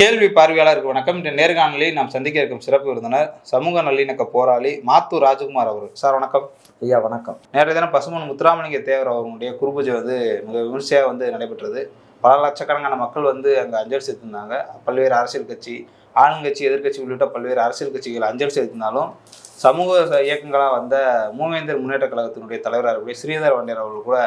கேள்வி பார்வையாளருக்கு வணக்கம். இன்று நேர்காணலில் நாம் சந்திக்க இருக்கும் சிறப்பு விருந்தினர் சமூக நல்லிணக்க போராளி மாத்தூர் ராஜகுமார் அவர் சார் வணக்கம். ஐயா வணக்கம். நேற்றைய தினம் பசுமன் முத்துராமலிங்க தேவர் அவர்களுடைய குருபூஜை வந்து மிக விமர்சையாக வந்து நடைபெற்றது. பல லட்சக்கணக்கான மக்கள் வந்து அங்கே அஞ்சல் செலுத்திருந்தாங்க பல்வேறு அரசியல் கட்சி ஆளுங்கட்சி எதிர்க்கட்சி உள்ளிட்ட பல்வேறு அரசியல் கட்சிகள் அஞ்சல் செலுத்தினாலும் சமூக இயக்கங்களாக வந்த மூவேந்தர் முன்னேற்ற கழகத்தினுடைய தலைவராக இருக்கக்கூடிய ஸ்ரீதர் வண்டியர் அவர்கள் கூட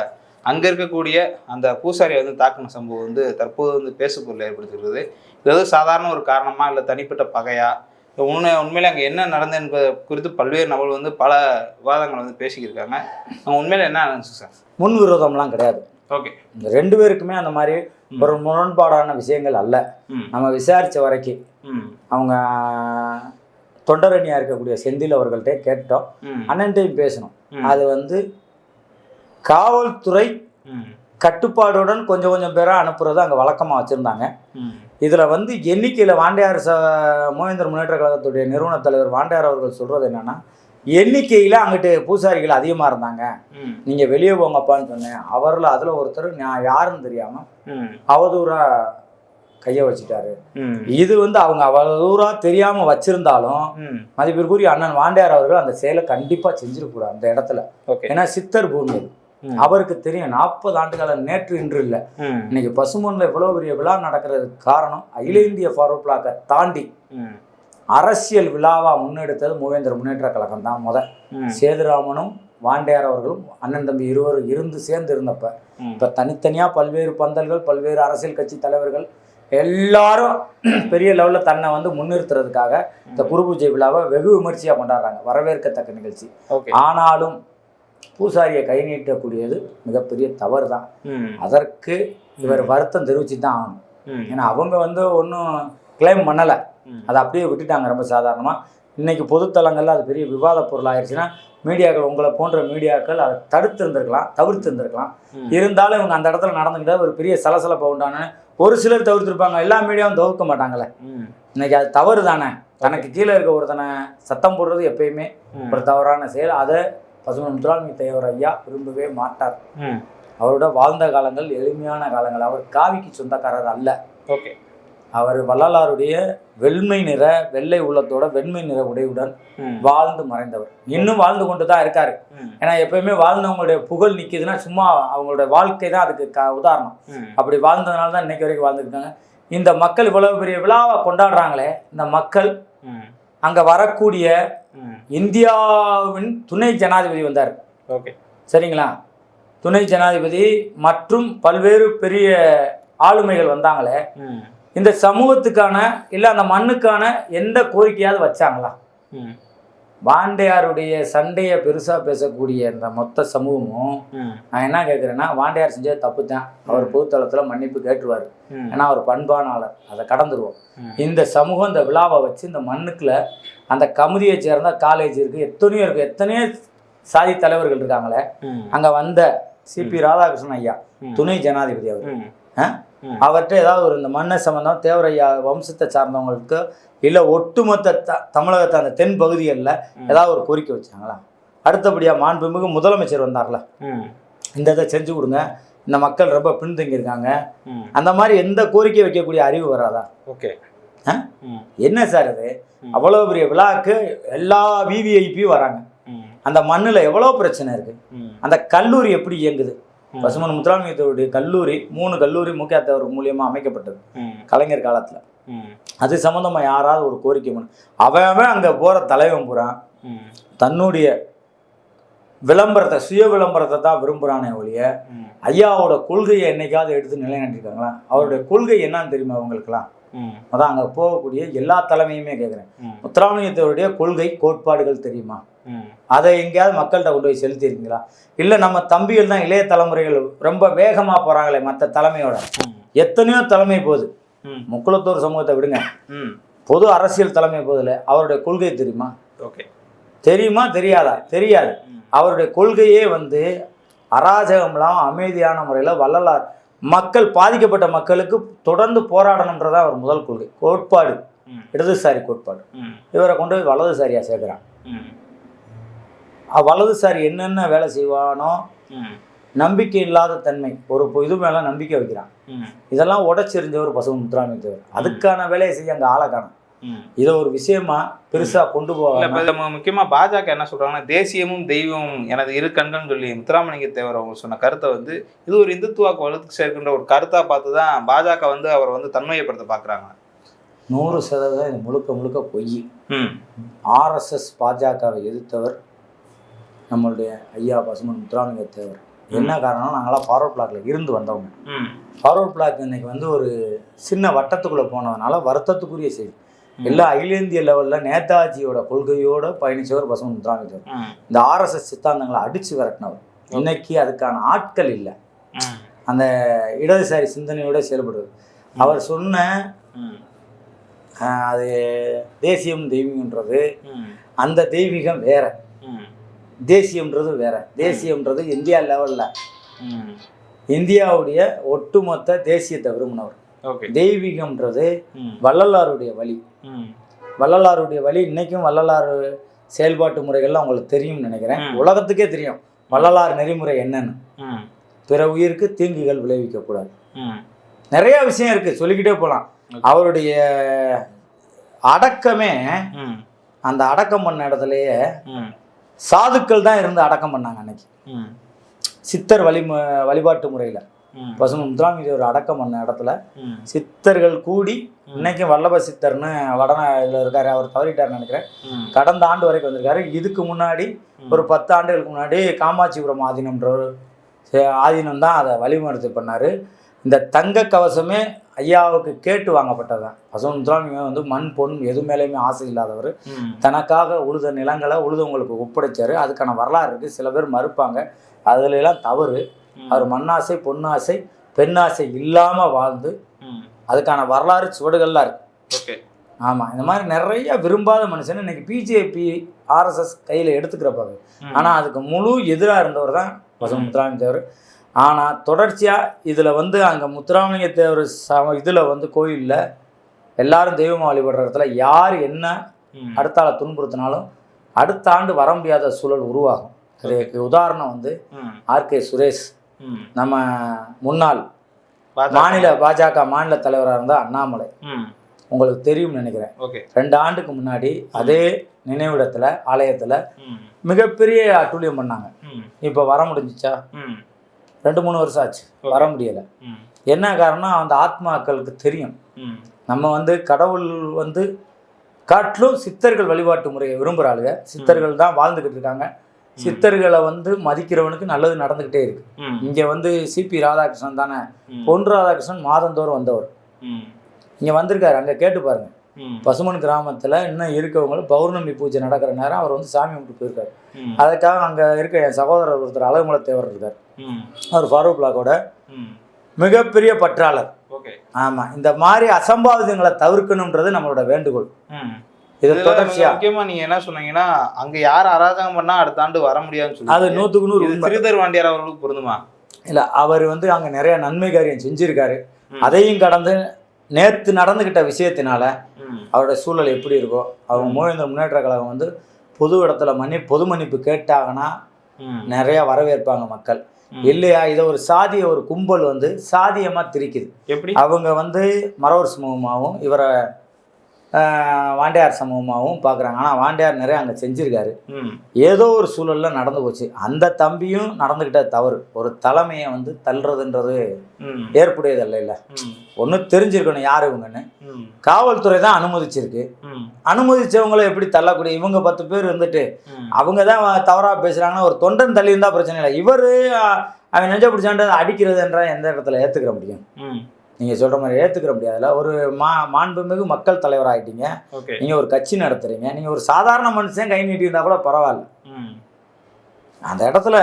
அங்கே இருக்கக்கூடிய அந்த பூசாரியை வந்து தாக்கின சம்பவம் வந்து தற்போது வந்து பேசுபொருள் ஏற்படுத்தியிருக்கிறது இது வந்து சாதாரண ஒரு காரணமா இல்லை தனிப்பட்ட பகையா? உண்மை உண்மையிலே அங்கே என்ன நடந்தது என்பது குறித்து பல்வேறு நபர்கள் வந்து பல விவாதங்கள் வந்து பேசிக்கிருக்காங்க. அங்கே உண்மையில என்ன நடந்துச்சு சார்? முன் விரோதம்லாம் கிடையாது. ஓகே. இந்த ரெண்டு பேருக்குமே அந்த மாதிரி ஒரு முரண்பாடான விஷயங்கள் அல்ல. நம்ம விசாரித்த வரைக்கும் அவங்க தொண்டரணியாக இருக்கக்கூடிய செந்தில் அவர்கள்ட்ட கேட்டோம். அண்ணன்ட்டையும் பேசணும். அது வந்து காவல்துறை கட்டுப்பாடுடன் கொஞ்சம் கொஞ்சம் பேராக அனுப்புறது அங்கே வழக்கமாக வச்சுருந்தாங்க. இதில் வந்து எண்ணிக்கையில் வாண்டையார் ச மூவேந்தர் முன்னேற்ற கழகத்துடைய நிறுவன தலைவர் வாண்டையார் அவர்கள் சொல்கிறது என்னென்னா எண்ணிக்கையில் அங்கிட்டு பூசாரிகள் அதிகமாக இருந்தாங்க. நீங்கள் வெளியே போங்கப்பான்னு சொன்னேன். அவரில் அதில் ஒருத்தர் நான் யாருன்னு தெரியாமல் அவதூறாக கையை வச்சுட்டாரு. இது வந்து அவங்க அவதூறாக தெரியாமல் வச்சிருந்தாலும் மதிப்பிற்குரிய அண்ணன் வாண்டையார் அவர்கள் அந்த செயலை கண்டிப்பாக செஞ்சிருக்கூடாது அந்த இடத்துல. ஓகே. ஏன்னா சித்தர் பூமி. அவருக்கு தெரியும். நாற்பது ஆண்டுகால நேற்று இன்று இல்லை. இன்னைக்கு பசுமொன்னில் இவ்வளோ பெரிய விழா நடக்கிறதுக்கு காரணம் அகில இந்திய ஃபார்வர்ட் பிளாக்கை தாண்டி அரசியல் விழாவா முன்னெடுத்தது மூவேந்தர் முன்னேற்ற கழகம் தான் முத. சேதுராமனும் வாண்டையார் அவர்களும் அண்ணன் தம்பி இருவரும் இருந்து சேர்ந்து இருந்தப்ப இப்போ தனித்தனியாக பல்வேறு பந்தல்கள் பல்வேறு அரசியல் கட்சி தலைவர்கள் எல்லாரும் பெரிய லெவலில் தன்னை வந்து முன்னிறுத்துறதுக்காக இந்த குரு பூஜை விழாவை வெகு விமர்சையாக கொண்டாடுறாங்க. வரவேற்கத்தக்க நிகழ்ச்சி. ஆனாலும் பூசாரியை கை நீட்டக்கூடியது மிகப்பெரிய தவறு தான் அதற்கு இவர் வருத்தம் தெரிவிச்சு தான் ஆகணும். ஏன்னா அவங்க வந்து ஒன்றும் கிளைம் பண்ணலை. அதை அப்படியே விட்டுட்டாங்க ரொம்ப சாதாரணமாக இன்னைக்கு பொதுத்தளங்கள்ல அது பெரிய விவாத பொருள் ஆயிடுச்சுன்னா மீடியாக்கள் உங்களை போன்ற மீடியாக்கள் அதை தடுத்து இருந்திருக்கலாம் தவிர்த்து இருந்திருக்கலாம். இருந்தாலும் இவங்க அந்த இடத்துல நடந்துக்கிட்ட ஒரு பெரிய சலசலப்பை உண்டான ஒரு சிலர் தவிர்த்திருப்பாங்க. எல்லா மீடியாவும் தவிர்க்க மாட்டாங்கல்ல ம். இன்னைக்கு அது தவறு தானே தனக்கு கீழே இருக்க ஒருத்தனை சத்தம் போடுறது எப்பயுமே ஒரு தவறான செயல். அதை பசுமன் முத்துராமி தேவர் ஐயா விரும்பவே மாட்டார். அவரோட வாழ்ந்த காலங்கள் எளிமையான காலங்கள். அவர் காவிக்கு சொந்தக்காரர் அல்ல. ஓகே. அவர் வள்ளலாருடைய வெண்மை நிற வெள்ளை உள்ளத்தோட வெண்மை நிற உடையுடன் வாழ்ந்து மறைந்தவர். இன்னும் வாழ்ந்து கொண்டு தான் இருக்காரு ஏன்னா எப்பயுமே வாழ்ந்தவங்களுடைய புகழ் நிற்கிதுன்னா சும்மா அவங்களுடைய வாழ்க்கை தான் அதுக்கு க உதாரணம். அப்படி வாழ்ந்ததுனால தான் இன்னைக்கு வரைக்கும் வாழ்ந்துருக்காங்க இந்த மக்கள் இவ்வளவு பெரிய விழாவை கொண்டாடுறாங்களே இந்த மக்கள் அங்கே வரக்கூடிய இந்தியாவின் துணை ஜனாதிபதி வந்தார். ஓகே. சரிங்களா? துணை ஜனாதிபதி மற்றும் பல்வேறு பெரிய ஆளுமைகள் வந்தாங்களே இந்த சமூகத்துக்கான இல்லை அந்த மண்ணுக்கான எந்த கோரிக்கையாவது வச்சாங்களா? வாண்டையாருடைய சண்டையை பெருசாக பேசக்கூடிய இந்த மொத்த சமூகமும் நான் என்ன கேட்குறேன்னா வாண்டையார் செஞ்சது தப்பு தான். அவர் பொதுத்தளத்தில் மன்னிப்பு கேட்டுருவார். ஏன்னா அவர் பண்பான ஆளர் அதை கடந்துருவோம். இந்த சமூகம் இந்த விழாவை வச்சு இந்த மண்ணுக்குள்ள அந்த கமிதியை சேர்ந்த காலேஜ் இருக்குது எத்தனையோ இருக்குது எத்தனையோ சாதி தலைவர்கள் இருக்காங்களே. அங்கே வந்த சிபி ராதாகிருஷ்ணன் ஐயா. துணை ஜனாதிபதி அவர். அவர்கிட்ட ஏதாவது ஒரு இந்த மண்ணை சம்பந்தம் தேவரையா வம்சத்தை சார்ந்தவங்களுக்கு இல்லை ஒட்டுமொத்த த தமிழகத்தை அந்த தென் பகுதிகளில். ஏதாவது ஒரு கோரிக்கை வச்சாங்களா? அடுத்தபடியாக மாண்புமிகு முதலமைச்சர் வந்தார்ல. இந்த இதை செஞ்சு கொடுங்க. இந்த மக்கள் ரொம்ப பின்தங்கியிருக்காங்க. அந்த மாதிரி எந்த கோரிக்கை வைக்கக்கூடிய அறிவு வராதா? ஓகே. என்ன சார் இது. அவ்வளோ பெரிய விழாக்கு எல்லா விவிஐபியும் வராங்க. அந்த மண்ணில் எவ்வளோ பிரச்சனை இருக்குது ம். அந்த கல்லூரி எப்படி இயங்குது. பசுமன் முத்துராமலிங்கத்தோடைய கல்லூரி மூணு கல்லூரி முக்கியத்தவர் மூலியமாக அமைக்கப்பட்டது. ம். கலைஞர் காலத்தில். அது சம்மந்தமாக யாராவது ஒரு கோரிக்கை பண்ணு. அவன் அங்கே போகிற தலைவன் ம். தன்னுடைய விளம்பரத்தை சுய விளம்பரத்தை தான் விரும்புகிறானே ஒழிய ஐயாவோட கொள்கையை என்னைக்காவது எடுத்து நிலைநாட்டிருக்காங்களா அவருடைய கொள்கை என்னன்னு தெரியுமா அவங்களுக்குலாம் அதான் அங்கே போகக்கூடிய எல்லா தலைமையுமே கேட்குறேன் ம். முத்துராமலிங்கத்தோடைய கொள்கை கோட்பாடுகள் தெரியுமா? அதை எங்கேயாவது மக்கள்கிட்ட கொண்டு போய் செலுத்தியிருக்கீங்களா? இல்லை நம்ம தம்பிகள் தான் இளைய தலைமுறைகள் ரொம்ப வேகமாக போகிறாங்களே மற்ற தலைமையோட? எத்தனையோ தலைமை போகுது. முக்குளத்தூர் சமூகத்தை விடுங்க. பொது அரசியல் தலைமை போதில் அவருடைய கொள்கை தெரியுமா? ஓகே. தெரியுமா? தெரியாதா? தெரியாது. அவருடைய கொள்கையே வந்து அராஜகம்லாம் அமைதியான முறையில் வள்ளலார் மக்கள் பாதிக்கப்பட்ட மக்களுக்கு தொடர்ந்து போராடணுன்றதா அவர் முதல் கொள்கை. கோட்பாடு இடதுசாரி கோட்பாடு. இவரை கொண்டு போய் வலதுசாரியாக சேர்க்குறான் வலதுசாரி என்னென்ன வேலை செய்வானோ நம்பிக்கை இல்லாத தன்மை. ஒரு இது மேல நம்பிக்கை வைக்கிறான். இதெல்லாம் உடச்செறிஞ்சவர் பசுவன் முத்துராமலிங்க அதுக்கான வேலையை செய்ய அங்க ஆளை காணும். இதை ஒரு விஷயமா பெருசா கொண்டு போவாங்க முக்கியமா பாஜக என்ன சொல்றாங்கன்னா தேசியமும் தெய்வமும் எனது இரு கண்கள்னு சொல்லி முத்துராமலிங்க தேவர் அவங்க சொன்ன கருத்தை வந்து இது ஒரு இந்துத்துவாக்கு வலுத்து சேர்க்கின்ற ஒரு கருத்தா பார்த்து தான் பாஜக வந்து அவரை வந்து தன்மையப்படுத்த பாக்குறாங்க நூறு சதவீதம் இது முழுக்க முழுக்க பொய். ஆர்எஸ்எஸ் பாஜகவை எதிர்த்தவர் நம்மளுடைய ஐயா பசுமன் முத்துராமலிங்க தேவர். என்ன காரணம் நாங்களாம் ஃபார்வர்ட் பிளாக்ல இருந்து வந்தவங்க. ஃபார்வர்ட் பிளாக் இன்னைக்கு வந்து ஒரு சின்ன வட்டத்துக்குள்ள போனதுனால வருத்தத்துக்குரிய செய்தி. எல்லா அகில இந்திய லெவல்ல நேதாஜியோட கொள்கையோட பயணிச்சவர் பசுமன் முத்துராமலிங்க தேவர் ம் இந்த ஆர்எஸ்எஸ் சித்தாந்தங்களை அடிச்சு விரட்டினவர். இன்னைக்கு அதுக்கான ஆட்கள் இல்லை. அந்த இடதுசாரி சிந்தனையோட செயல்படுவது அவர் சொன்ன அது தேசியம் தெய்வீகன்றது ம். அந்த தெய்வீகம் வேற. தேசியம்ன்றது வேற. தேசியம்ன்றது இந்தியா லெவல்ல. இந்தியாவுடைய ஒட்டுமொத்த தேசியத்தை விரும்பினவர். தெய்வீகம்ன்றது வள்ளலாருடைய வழி. வள்ளலாருடைய வழி இன்னைக்கும் வள்ளலார் செயல்பாட்டு முறைகள்லாம் உங்களுக்கு தெரியும்னு நினைக்கிறேன். உலகத்துக்கே தெரியும். வள்ளலார் நெறிமுறை என்னன்னு. பிற உயிருக்கு தீங்குகள் விளைவிக்கக்கூடாது. நிறைய விஷயம் இருக்கு. சொல்லிக்கிட்டே போகலாம். அவருடைய அடக்கமே அந்த அடக்கம் பண்ண இடத்துலயே சாதுக்கள் தான் இருந்து அடக்கம் பண்ணாங்க அன்னைக்கு. ம். சித்தர் வழி வழிபாட்டு முறையில். பசுமன் முத்துராமலிங்க ஒரு அடக்கம் பண்ண இடத்துல சித்தர்கள் கூடி இன்னைக்கும் வல்லப சித்தர்னு வடன இதில் இருக்காரு அவர் தவறிட்டார்னு நினைக்கிறேன். கடந்த ஆண்டு வரைக்கும் வந்திருக்காரு. இதுக்கு முன்னாடி ஒரு பத்து ஆண்டுகளுக்கு முன்னாடி காமாட்சிபுரம் ஆதீனம்ன்ற ஆதீனம் தான் அதை வழிமுறை பண்ணார். இந்த தங்க கவசமே ஐயாவுக்கு கேட்டு வாங்கப்பட்டது தான். பசுமன் முத்துராமலிங்க வந்து மண் பொன் எது மேலேயுமே ஆசை இல்லாதவர். தனக்காக உழுத நிலங்களை உழுதவங்களுக்கு ஒப்படைச்சாரு. அதுக்கான வரலாறு இருக்குது சில பேர் மறுப்பாங்க. அதுல எல்லாம் தவறு. அவர் மண்ணாசை பொன்னாசை பெண்ணாசை இல்லாமல் வாழ்ந்து அதுக்கான வரலாறு சுவடுகள்லாம் இருக்கு. ஓகே. ஆமாம் இந்த மாதிரி நிறைய விரும்பாத மனுஷன் இன்னைக்கு பிஜேபி ஆர்எஸ்எஸ் கையில் எடுத்துக்கிறப்பாங்க ம். ஆனால் அதுக்கு முழு எதிராக இருந்தவர் தான் பசுமன் முத்துராமலிங்க தேவர். ஆனால் தொடர்ச்சியாக இதில் வந்து அங்கே முத்துராமலிங்க தேவர் சம இதில் வந்து கோயிலில் எல்லாரும் தெய்வமாக வழிபடுற இடத்துல யார் என்ன ம். அடுத்த ஆளை துன்புறுத்தினாலும் அடுத்த ஆண்டு வர முடியாத சூழல் உருவாகும். அதுக்கு உதாரணம் வந்து ஆர்கே சுரேஷ். நம்ம முன்னாள். மாநில பாஜக மாநில தலைவராக இருந்த அண்ணாமலை. உங்களுக்கு தெரியும்னு நினைக்கிறேன். ரெண்டு ஆண்டுக்கு முன்னாடி அதே நினைவிடத்துல ஆலயத்துல மிகப்பெரிய அட்டூழியம் பண்ணாங்க. இப்போ வர முடிஞ்சுச்சா? ரெண்டு மூணு வருஷம் ஆச்சு. வர முடியல. என்ன காரணம் அந்த ஆத்மாக்களுக்கு தெரியும். நம்ம வந்து கடவுள் வந்து காட்டிலும் சித்தர்கள் வழிபாட்டு முறையை விரும்புகிறாளுங்க சித்தர்கள் தான் வாழ்ந்துக்கிட்டு இருக்காங்க. சித்தர்களை வந்து மதிக்கிறவனுக்கு நல்லது நடந்துக்கிட்டே இருக்கு. இங்கே வந்து சிபி ராதாகிருஷ்ணன் தானே. பொன் ராதாகிருஷ்ணன் மாதந்தோறும் வந்தவர். இங்கே வந்திருக்காரு அங்கே கேட்டு பாருங்க. பசுமன் கிராமத்தில் இன்னும் இருக்கவங்களும் பௌர்ணமி பூஜை நடக்கிற நேரம் அவர் வந்து சாமி கும்பிட்டு போயிருக்காரு. அதுக்காக அங்கே இருக்க என் சகோதரர் ஒருத்தர் அழகுமலை தேவர் இருக்கார் அவர் ஃபாரூக் பிளாக்கோட மிகப்பெரிய பற்றாளர். ஆமாம் இந்த மாதிரி அசம்பாவிதங்களை தவிர்க்கணுன்றது நம்மளோட வேண்டுகோள். இது தொடர்ச்சியா? முக்கியமா நீங்க என்ன சொன்னீங்கன்னா அங்க யார் அராஜகம் பண்ணா அடுத்த ஆண்டு வர முடியாதுன்னு அது நூற்றுக்கு நூறு ஸ்ரீதர் வாண்டியார் அவர்களுக்கு பொருந்துமா? இல்லை அவர் வந்து அங்கே நிறைய நன்மை காரியம் செஞ்சிருக்காரு. அதையும் கடந்து நேற்று நடந்துக்கிட்ட விஷயத்தினால அவரோட சூழல் எப்படி இருக்கோ அவங்க மூவேந்தர் முன்னேற்ற கழகம் வந்து பொது இடத்துல மன்னி பொது மன்னிப்பு கேட்டாங்கன்னா நிறைய வரவேற்பாங்க மக்கள். இல்லையா? இதை ஒரு சாதிய ஒரு கும்பல் வந்து சாதியமாக திரிக்குது. எப்படி? அவங்க வந்து மறவர் சமூகமாகவும் இவரை வாண்டியார் சமூகமாகவும் பார்க்குறாங்க. ஆனால் வாண்டியார் நிறைய அங்கே செஞ்சிருக்காரு. ஏதோ ஒரு சூழலில் நடந்து போச்சு. அந்த தம்பியும் நடந்துக்கிட்ட தவறு. ஒரு தலைமையை வந்து தள்ளுறதுன்றது ஏற்புடையதல்ல இல்லை. ஒன்று தெரிஞ்சிருக்கணும் யார் இவங்கன்னு. காவல்துறை தான் அனுமதிச்சிருக்கு. அனுமதிச்சவங்கள எப்படி தள்ளக்கூடிய? இவங்க பத்து பேர் இருந்துட்டு அவங்க தான் தவறாக பேசுகிறாங்கன்னா ஒரு தொண்டன் தள்ளி இருந்தால் பிரச்சனை இல்லை. இவர் அவன் நெஞ்ச பிடிச்சான்றது அடிக்கிறதுன்ற எந்த இடத்துல ஏற்றுக்கிற முடியும்? நீங்கள் சொல்கிற மாதிரி ஏற்றுக்கிற முடியாதுல்ல. ஒரு மா மாண்புமிகு மக்கள் தலைவராகிட்டீங்க ஓகே. நீங்கள் ஒரு கட்சி நடத்துறீங்க. நீங்கள் ஒரு சாதாரண மனுஷன் கை நீட்டி இருந்தால் கூட பரவாயில்ல. அந்த இடத்துல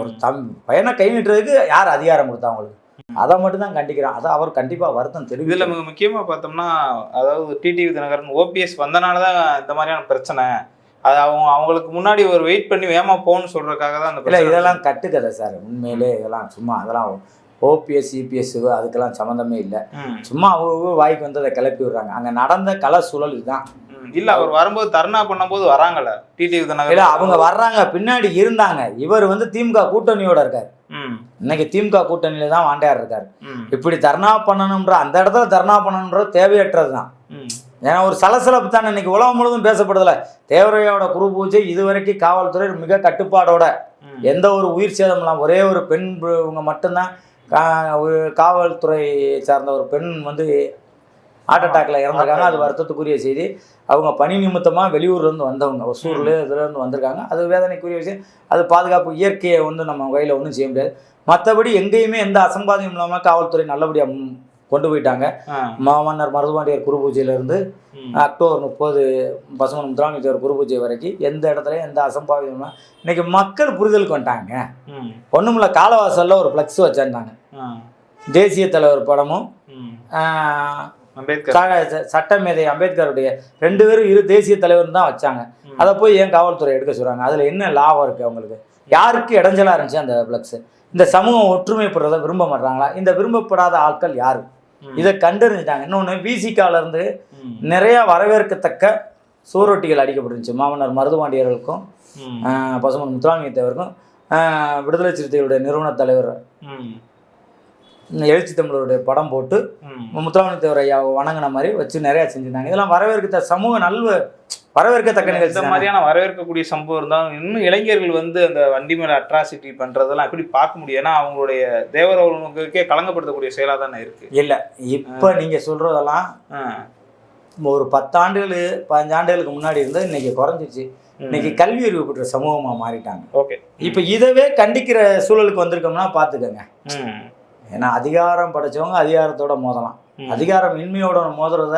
ஒரு தம் பையனை கை நீட்டுறதுக்கு யார் அதிகாரம் கொடுத்தா அவங்களுக்கு? அதை மட்டும் தான் கண்டிக்கிறான் அதை அவர் கண்டிப்பாக வருத்தம் இதுல தெரிவிக்கல மிக முக்கியமா பார்த்தோம்னா அதாவது டிடிவி தினகரன் ஓபிஎஸ் வந்தனால தான் இந்த மாதிரியான பிரச்சனை. அது அவங்க அவங்களுக்கு முன்னாடி ஒரு வெயிட் பண்ணி வேமா போகணும்னு சொல்றதுக்காக தான் அந்த இல்லை இதெல்லாம் கட்டுக்கதை சார். உண்மையிலே இதெல்லாம் சும்மா அதெல்லாம் ஓபிஎஸ் சிபிஎஸ் அதுக்கெல்லாம் சம்மந்தமே இல்லை. சும்மா அவங்க வாய்க்கு வந்து அதை கிளப்பி விடுறாங்க. அங்கே நடந்த கல சூழல் இதுதான். இல்ல அவர் வரும்போது தர்ணா பண்ணும்போது வராங்கல்ல டிடிவி இல்லை அவங்க வர்றாங்க பின்னாடி இருந்தாங்க. இவர் வந்து திமுக கூட்டணியோட இருக்கார். இன்னைக்கு திமுக கூட்டணியில தான் வாண்டையார் இருக்காரு. இப்படி தர்ணா பண்ணணுன்ற அந்த இடத்துல தர்ணா பண்ணணுன்றது தேவையற்றது தான். ம். ஏன்னா ஒரு சலசலப்பு தானே இன்னைக்கு உலகம் முழுவதும் பேசப்படுதுல. தேவரையோட குரு பூஜை இதுவரைக்கும் காவல்துறை மிக கட்டுப்பாடோட. எந்த ஒரு உயிர் சேதம் இல்லாம ஒரே ஒரு பெண் இவங்க மட்டும்தான் கா- ஒரு காவல்துறை சார்ந்த ஒரு பெண் வந்து ஹார்ட் அட்டாக்ல இறந்துருக்காங்க. அது வருத்தத்துக்குரிய செய்தி. அவங்க பணி நிமித்தமாக வெளியூர்லேருந்து வந்தவங்க ஒசூர்ல இதுலேருந்து வந்திருக்காங்க. அது வேதனைக்குரிய விஷயம். அது பாதுகாப்பு இயற்கையை வந்து நம்ம கையில் ஒன்றும் செய்ய முடியாது. மற்றபடி எங்கேயுமே எந்த அசம்பாதியம் இல்லாமல் காவல்துறை நல்லபடியாக கொண்டு போயிட்டாங்க. மாமன்னர் மருதுபாண்டியர் குரு பூஜையிலேருந்து. அக்டோபர் முப்பது பசுமன் முத்துராமலிங்கர் குரு பூஜை வரைக்கும் எந்த இடத்துலையும் எந்த அசம்பாவிதமும் இன்னைக்கு மக்கள் புரிதலுக்கு வந்துட்டாங்க. ஒன்றுமில்ல காலவாசலில் ஒரு ஃப்ளெக்ஸ் வச்சிருந்தாங்க. தேசிய தலைவர் படமும் அம்பேத்கர். சட்டமேதை அம்பேத்கருடைய ரெண்டு பேரும் இரு தேசிய தலைவர் தான் வச்சாங்க. அதை போய் ஏன் காவல்துறை எடுக்க சொல்கிறாங்க அதில் என்ன லாபம் இருக்குது அவங்களுக்கு? யாருக்கு இடைஞ்சலாக இருந்துச்சு அந்த ஃப்ளெக்ஸ் இந்த சமூகம் ஒற்றுமைப்படுறதை விரும்ப மாட்டாங்களா இந்த விரும்பப்படாத ஆட்கள் யார். இதை கண்டறிஞ்சிட்டாங்க இன்னொன்று விசிகாலேருந்து. நிறைய வரவேற்கத்தக்க சுவரொட்டிகள் அடிக்கப்பட்டுருந்துச்சு மாமன்னர் மருதுபாண்டியர்களுக்கும் பசுமன் முத்துராமலிங்க தேவருக்கும் ஆஹ், விடுதலை சிறுத்தைகளுடைய நிறுவன தலைவர். எழுச்சி தமிழருடைய படம் போட்டு ம். முத்துராமலிங்க தேவர் ஐயாவை வணங்கின மாதிரி வச்சு நிறையா செஞ்சுருந்தாங்க இதெல்லாம் வரவேற்க சமூக நல்வ வரவேற்கத்தக்க இந்த நிகழ்ச்சி தானே. மாதிரியான வரவேற்கக்கூடிய சம்பவம் இருந்தாலும் இன்னும் இளைஞர்கள் வந்து அந்த வண்டி மேல அட்ராசிட்டி பண்றதெல்லாம் எப்படி பார்க்க முடியும் ஏன்னா அவங்களுடைய தேவர் அவர்களுக்கே கலங்கப்படுத்தக்கூடிய செயலா தானே இருக்கு இல்ல இப்ப நீங்க சொல்றதெல்லாம் ஆ. ஒரு பத்தாண்டுகள் பதினஞ்சு ஆண்டுகளுக்கு முன்னாடி இருந்தது இன்னைக்கு குறைஞ்சிச்சு. இன்னைக்கு கல்வி அறிவு பெற்ற சமூகமா மாறிட்டாங்க ஓகே இப்ப இதவே கண்டிக்கிற சூழலுக்கு வந்திருக்கோம்னா பாத்துக்கோங்க ம். ஏன்னா அதிகாரம் படைச்சவங்க அதிகாரத்தோட மோதலாம். அதிகாரம் இன்மையோட மோதுறத.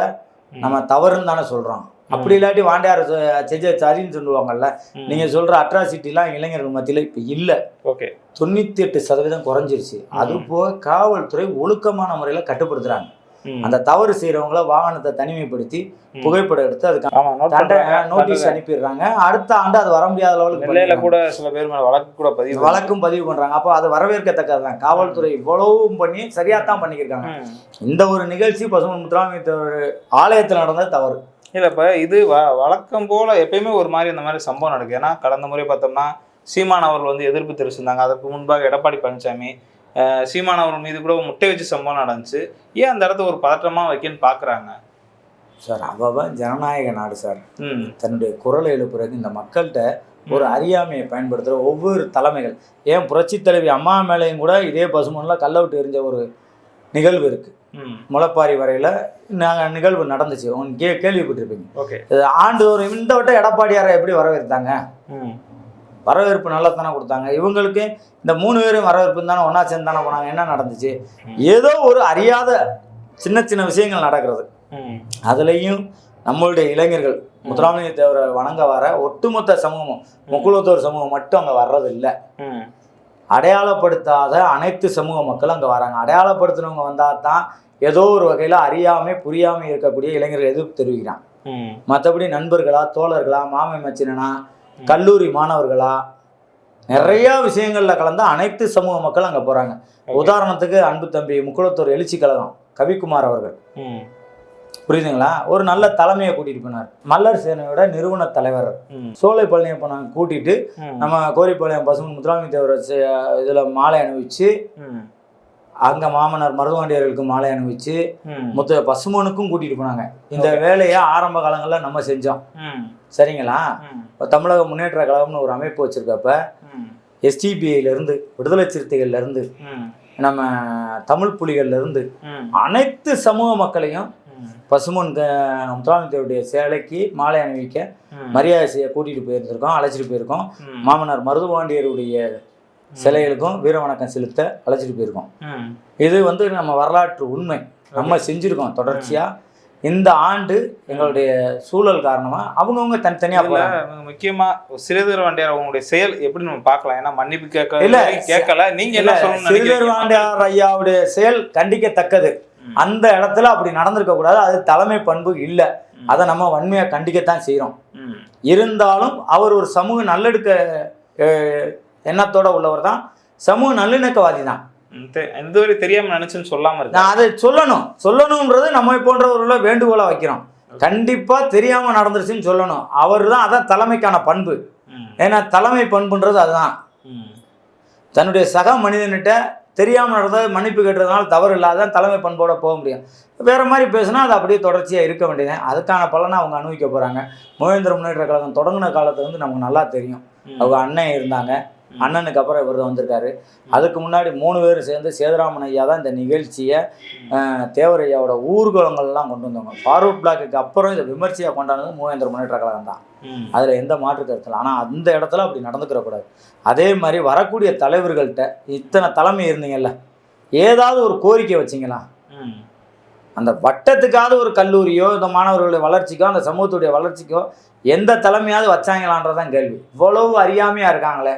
நம்ம தவறுன்னு தானே சொல்றோம் அப்படி இல்லாட்டி வாண்டியார் செஞ்ச சரின்னு சொல்லுவாங்கல்ல ம். நீங்க சொல்ற அட்ராசிட்டிலாம் இளைஞர்கள் மத்தியில இப்ப இல்ல ஓகே தொண்ணூத்தி எட்டு சதவீதம் குறைஞ்சிருச்சு அது போக காவல்துறை ஒழுக்கமான முறையில கட்டுப்படுத்துறாங்க ம். அந்த தவறு செய்யறவங்கள வாகனத்தை தனிமைப்படுத்தி. புகைப்படம் எடுத்து அதுக்கு. நோட்டீஸ் அனுப்பிடுறாங்க. அடுத்த ஆண்டு அது வர முடியாத பண்ணிடுறாங்க. கூட சில பேர் மேல வழக்கு கூட பதிவு வழக்கும் பதிவு பண்றாங்க. அப்போ அது வரவேற்கத்தக்கதுதான். காவல்துறை இவ்வளவும் பண்ணி சரியா தான் பண்ணியிருக்காங்க ம். இந்த ஒரு நிகழ்ச்சி பசுமன் முத்துராமலிங்க ஆலயத்தில் நடந்தது தவறு. இல்ல இப்ப இது வ- வழக்கம் போல எப்பயுமே ஒரு மாதிரி இந்த மாதிரி சம்பவம் நடக்குது. ஏன்னா கடந்த முறை பார்த்தோம்னா சீமான் அவர்கள் வந்து எதிர்ப்பு தெரிவிச்சிருந்தாங்க. அதற்கு முன்பாக எடப்பாடி பழனிசாமி சீமான் அவர்கள் மீது கூட முட்டை வச்சு சம்பவம் நடந்துச்சு. ஏன் அந்த இடத்த ஒரு பதற்றமா வைக்கன்னு பாக்குறாங்க? சார் அவன் ஜனநாயக நாடு சார். ம். தன்னுடைய குரலை எழுப்புறதுக்கு இந்த மக்கள்கிட்ட ஒரு அறியாமையை பயன்படுத்துகிற ஒவ்வொரு தலைமைகள். ஏன் புரட்சி தலைவி அம்மா மேலேயும் கூட இதே பசுமனில் கல்ல விட்டு எரிஞ்ச ஒரு நிகழ்வு இருக்கு. ம். முளைப்பாரி வரையில் நாங்கள் நிகழ்வு நடந்துச்சு. உங்க கே கேள்விப்பட்டிருப்பீங்க. ஓகே. இது ஆண்டுதோறும் இந்த வட்டம் எடப்பாடியாரை எப்படி வரவேற்றாங்க? ம். வரவேற்பு நல்லா தானே கொடுத்தாங்க. இவங்களுக்கு இந்த மூணு பேரும் வரவேற்பு தானே ஒன்றா சேர்ந்து தானே போனாங்க. என்ன நடந்துச்சு. ஏதோ ஒரு அறியாத சின்ன சின்ன விஷயங்கள் நடக்கிறது. அதுலேயும் நம்மளுடைய இளைஞர்கள் முத்துராமலிங்க தேவரை வணங்க வர ஒட்டுமொத்த சமூகமும் முக்குலத்தோர் சமூகம் மட்டும் அங்கே வர்றது இல்லை அடையாளப்படுத்தாத அனைத்து சமூக மக்களும் அங்கே வராங்க. அடையாளப்படுத்தினவங்க வந்தால் தான் ஏதோ ஒரு வகையில் அறியாமை புரியாமல் இருக்கக்கூடிய இளைஞர்கள் எதிர்ப்பு தெரிவிக்கிறான் மற்றபடி நண்பர்களா தோழர்களா மாமை மச்சினனா கல்லூரி மாணவர்களா? நிறைய விஷயங்கள்ல கலந்த அனைத்து சமூக மக்களும் அங்கே போகிறாங்க உதாரணத்துக்கு அன்பு தம்பி முக்குளத்தூர் எழுச்சி கழகம் கவிக்குமார் அவர்கள். புரியுதுங்களா? ஒரு நல்ல தலைமையை கூட்டிட்டு போனார். மல்லர் சேனையோட நிறுவன தலைவர். சோலை பழனியப்பனை கூட்டிட்டு நம்ம கோரிப்பாளையம் பசுமன் முத்துராமலிங்க தேவரை இதில் மாலை அணிவிச்சு அங்கே மாமனார் மருதுவாண்டியர்களுக்கு மாலை அணிவிச்சு முத்து பசுமனுக்கும் கூட்டிட்டு போனாங்க. இந்த வேலையை ஆரம்ப காலங்களில் நம்ம செஞ்சோம். சரிங்களா? தமிழக முன்னேற்ற கழகம்னு ஒரு அமைப்பு வச்சிருக்கப்ப இருந்து விடுதலை சிறுத்தைகள்ல இருந்து ம். நம்ம தமிழ் புலிகள்ல இருந்து ம். அனைத்து சமூக மக்களையும் பசுமன் முத்துராமலிங்கத்தேவருடைய சேலைக்கு மாலை அணிவிக்க மரியாதை செய்ய கூட்டிட்டு போயிருந்திருக்கோம் அழைச்சிட்டு போயிருக்கோம். மாமனார் மருதுபாண்டியருடைய சிலைகளுக்கும் வீர வணக்கம் செலுத்த அழைச்சிட்டு போயிருக்கோம். இது வந்து நம்ம வரலாற்று உண்மை. நம்ம செஞ்சிருக்கோம் தொடர்ச்சியா. இந்த ஆண்டு எங்களுடைய சூழல் காரணமா அவங்கவுங்க தனித்தனியா இதுல போறாங்க. முக்கியமா சிறுதர் வாண்டியார் அவங்களுடைய செயல் எப்படி நம்ம பார்க்கலாம். ஏன்னா மன்னிப்பு கேட்க இல்ல, கேட்கல. நீங்க என்ன சிறுதர் வாண்டியார் ஐயாவுடைய செயல் கண்டிக்கத்தக்கது. அந்த இடத்துல அப்படி நடந்திருக்க கூடாது. அது தலைமை பண்பு இல்ல. அதை நம்ம வன்மையா கண்டிக்கத்தான் செய்றோம். ம். இருந்தாலும் அவர் ஒரு சமூக நல்லெடுக்க எண்ணத்தோட உள்ளவர் தான். சமூக நல்லிணக்கவாதி தான். ம், தெ- இதுவரை தெரியாம நினைச்சுன்னு சொல்லாம இருக்கு நான் அதை சொல்லணும். சொல்லணுன்றது நம்ம போன்றவர்களை வேண்டுகோளை வைக்கிறோம். கண்டிப்பா தெரியாம நடந்துருச்சுன்னு சொல்லணும். அவர் தான் அதான் தலைமைக்கான பண்பு. ஏன்னா தலைமை பண்புன்றது அதுதான். தன்னுடைய சக மனிதன்கிட்ட தெரியாமல் நடந்தது மன்னிப்பு கேட்டதுனால தவறு இல்லாத தலைமை பண்போட போக முடியும். வேற மாதிரி பேசுனா அது அப்படியே தொடர்ச்சியாக இருக்க வேண்டியது அதுக்கான பலனை அவங்க அனுபவிக்க போகிறாங்க மோகேந்திர முன்னேற்ற கழகம் தொடங்கின காலத்துல வந்து நமக்கு நல்லா தெரியும். அவங்க அண்ணன் இருந்தாங்க. அண்ணனுக்கு அப்புறம் இவர் வந்திருக்காரு. அதுக்கு முன்னாடி மூணு பேர் சேர்ந்து சேதுராமன் ஐயா தான் இந்த நிகழ்ச்சியை தேவர் ஐயாவோட ஊர்வலங்கள்லாம் கொண்டு வந்தாங்க ஃபார்வர்ட் பிளாக்குக்கு அப்புறம் இதை விமர்சையாக கொண்டாடுறது மூவேந்திர முன்னேற்ற கழகம் தான். அதில் எந்த மாற்று கருத்து இல்லை. ஆனால் அந்த இடத்துல அப்படி நடந்துக்கிற கூடாது. அதே மாதிரி வரக்கூடிய தலைவர்கள்ட்ட இத்தனை தலைமை இருந்தீங்கல்ல ஏதாவது ஒரு கோரிக்கை வச்சிங்களா. அந்த வட்டத்துக்காவது ஒரு கல்லூரியோ இந்த மாணவர்களுடைய வளர்ச்சிக்கோ அந்த சமூகத்துடைய வளர்ச்சிக்கோ எந்த தலைமையாவது வச்சாங்களான்றதான் கேள்வி. இவ்வளவு அறியாமையாக இருக்காங்களே.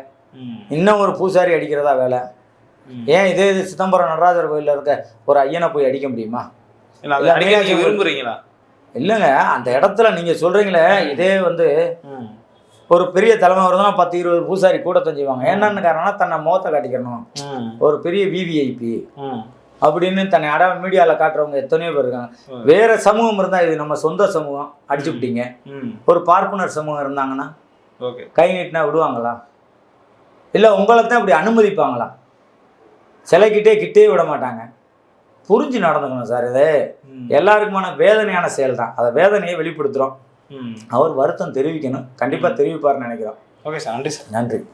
இன்னும் ஒரு பூசாரி அடிக்கிறதா வேலை. ஏன் இதே இது சிதம்பரம் நடராஜர் கோயிலில் இருக்க ஒரு ஐயனை போய் அடிக்க முடியுமா? விரும்புறீங்களா? இல்லைங்க அந்த இடத்துல நீங்கள் சொல்கிறீங்களே இதே வந்து. ஒரு பெரிய தலைமை வருதுன்னா பத்து இருபது பூசாரி கூட்டத்தான் செய்வாங்க என்னன்னு காரணம்னா தன்னை முகத்தை காட்டிக்கணும். ஒரு பெரிய விவிஐபி. அப்படின்னு தன்னை அட மீடியாவில் காட்டுறவங்க எத்தனையோ பேர் இருக்காங்க. வேற சமூகம் இருந்தால் இது நம்ம சொந்த சமூகம். அடிச்சு விட்டீங்க ம். ஒரு பார்ப்பனர் சமூகம் இருந்தாங்கன்னா கை நீட்டினா விடுவாங்களா? இல்லை உங்களை தான் இப்படி அனுமதிப்பாங்களா? சிலைக்கிட்டே கிட்டே விட மாட்டாங்க. புரிஞ்சு நடந்துக்கணும் சார் இது. எல்லாருக்குமான வேதனையான செயல் தான் அதை வேதனையை வெளிப்படுத்துகிறோம். அவர் வருத்தம் தெரிவிக்கணும். கண்டிப்பாக தெரிவிப்பார்னு நினைக்கிறோம். Okay sir. நன்றி சார். நன்றி.